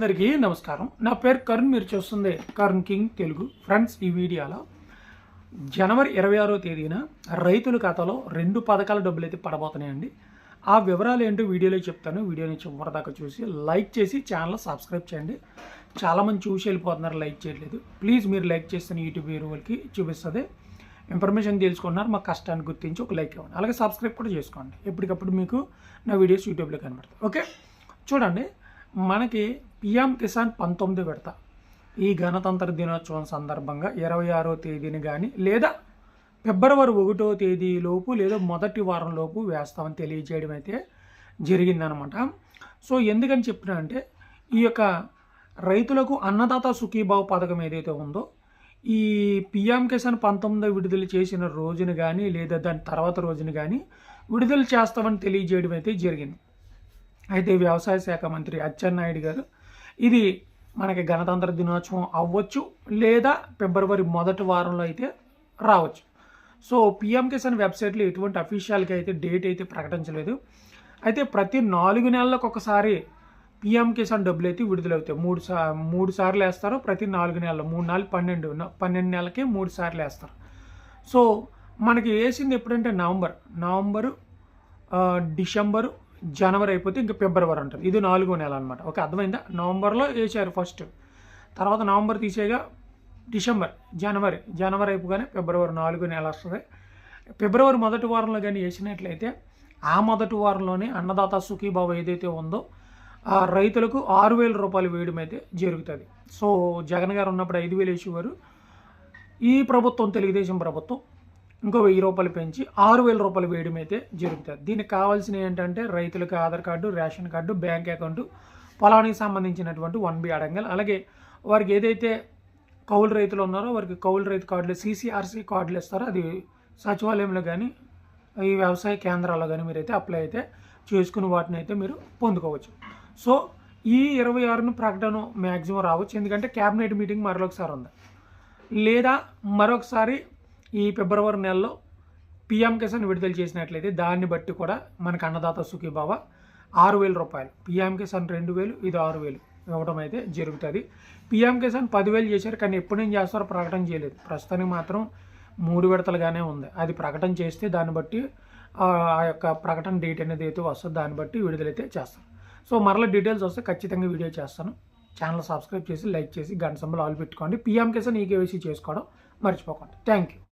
అందరికీ నమస్కారం. నా పేరు కరుణ్ మీరు చూస్తుంది కరుణ్ కింగ్ తెలుగు. ఫ్రెండ్స్ ఈ వీడియోలో జనవరి ఇరవై ఆరో తేదీన రైతుల ఖాతాలో రెండు పథకాల డబ్బులు అయితే పడబోతున్నాయండి. ఆ వివరాలు ఏంటో వీడియోలో చెప్తాను. వీడియోని నుంచి దాకా చూసి లైక్ చేసి ఛానల్ సబ్స్క్రైబ్ చేయండి. చాలామంది చూసి వెళ్ళిపోతున్నారు లైక్ చేయట్లేదు. ప్లీజ్ మీరు లైక్ చేస్తున్న యూట్యూబ్ వేరే చూపిస్తుంది. ఇన్ఫర్మేషన్ తెలుసుకున్నారు మా కష్టాన్ని గుర్తించి ఒక లైక్ ఇవ్వండి. అలాగే సబ్స్క్రైబ్ కూడా చేసుకోండి. ఎప్పటికప్పుడు మీకు నా వీడియోస్ యూట్యూబ్లో కనబడతాయి. ఓకే? చూడండి మనకి పిఎం కిసాన్ పంతొమ్మిది విడత. ఈ గణతంత్ర దినోత్సవం సందర్భంగా ఇరవై ఆరో తేదీని కానీ లేదా ఫిబ్రవరి ఒకటో తేదీలోపు లేదా మొదటి వారంలోపు వేస్తామని తెలియజేయడం అయితే జరిగిందనమాట. సో ఎందుకని చెప్పినంటే ఈ యొక్క రైతులకు అన్నదాత సుఖీభావ పథకం ఏదైతే ఉందో ఈ పిఎం కిసాన్ పంతొమ్మిది విడుదల చేసిన రోజున కానీ లేదా దాని తర్వాత రోజున కానీ విడుదల చేస్తామని తెలియజేయడం అయితే జరిగింది. అయితే వ్యవసాయ శాఖ మంత్రి అచ్చెన్నాయుడు గారు ఇది మనకి గణతంత్ర దినోత్సవం అవ్వచ్చు లేదా ఫిబ్రవరి మొదటి వారంలో అయితే రావచ్చు. సో పిఎం కిసాన్ వెబ్సైట్లో ఎటువంటి అఫీషియల్గా అయితే డేట్ అయితే ప్రకటించలేదు. అయితే ప్రతి నాలుగు నెలలకు ఒకసారి పిఎం కిసాన్ డబ్బులు అయితే విడుదలవుతాయి. మూడు సా మూడు సార్లు వేస్తారు ప్రతి నాలుగు నెలలు. మూడు నాలుగు పన్నెండు పన్నెండు నెలలకి మూడు సార్లు వేస్తారు. సో మనకి వేసింది ఎప్పుడంటే నవంబర్. నవంబరు డిసెంబరు జనవరి అయిపోతే ఇంకా ఫిబ్రవరి ఉంటుంది ఇది నాలుగో నెల అనమాట ఓకే అర్థమైందా? నవంబర్లో వేసారు ఫస్ట్. తర్వాత నవంబర్ తీసేగా డిసెంబర్ జనవరి. జనవరి అయిపోగానే ఫిబ్రవరి నాలుగో నెల వస్తుంది. ఫిబ్రవరి మొదటి వారంలో కానీ వేసినట్లయితే ఆ మొదటి వారంలోనే అన్నదాత సుఖీబాబు ఏదైతే ఉందో ఆ రైతులకు ఆరు వేల రూపాయలు వేయడం అయితే జరుగుతుంది. సో జగన్ గారు ఉన్నప్పుడు ఐదు వేలు వేసేవారు. ఈ ప్రభుత్వం తెలుగుదేశం ప్రభుత్వం ఇంకో వెయ్యి రూపాయలు పెంచి ఆరు వేల రూపాయలు వేయడం అయితే జరుగుతుంది. దీనికి కావాల్సిన ఏంటంటే రైతులకు Aadhaar card ration card bank account పొలానికి సంబంధించినటువంటి వన్ బి అడంగల్. అలాగే వారికి ఏదైతే కౌలు రైతులు ఉన్నారో వారికి కౌలు రైతు కార్డులు సీసీఆర్సీ కార్డులు ఇస్తారో అది సచివాలయంలో కానీ ఈ వ్యవసాయ కేంద్రాల్లో కానీ మీరైతే అప్లై అయితే చేసుకుని వాటిని అయితే మీరు పొందుకోవచ్చు. సో ఈ ఇరవై ఆరును ప్రకటన మ్యాక్సిమం రావచ్చు. ఎందుకంటే క్యాబినెట్ మీటింగ్ మరొకసారి ఉంది. లేదా మరొకసారి ఈ ఫిబ్రవరి నెలలో పిఎం కిసాన్ విడుదల చేసినట్లయితే దాన్ని బట్టి కూడా మనకు అన్నదాత సుఖీభావ ఆరు వేల రూపాయలు. పిఎం కిసాన్ రెండు వేలు ఇది ఆరు వేలు ఇవ్వడం అయితే జరుగుతుంది. పిఎం కిసాన్ పదివేలు చేశారు కానీ ఎప్పుడు నేను చేస్తారో ప్రకటన చేయలేదు. ప్రస్తుతానికి మాత్రం మూడు విడతలుగానే ఉంది. అది ప్రకటన చేస్తే దాన్ని బట్టి ఆ యొక్క ప్రకటన డేట్ అనేది అయితే వస్తుందో. దాన్ని బట్టి విడుదలైతే చేస్తాను సో మరలా డీటెయిల్స్ వస్తే ఖచ్చితంగా వీడియో చేస్తాను. ఛానల్ సబ్స్క్రైబ్ చేసి లైక్ చేసి గంట సంబలు ఆల్ పెట్టుకోండి. పిఎం కిసాన్ కేవైసీ చేసుకోవడం మర్చిపోకండి. Thank you.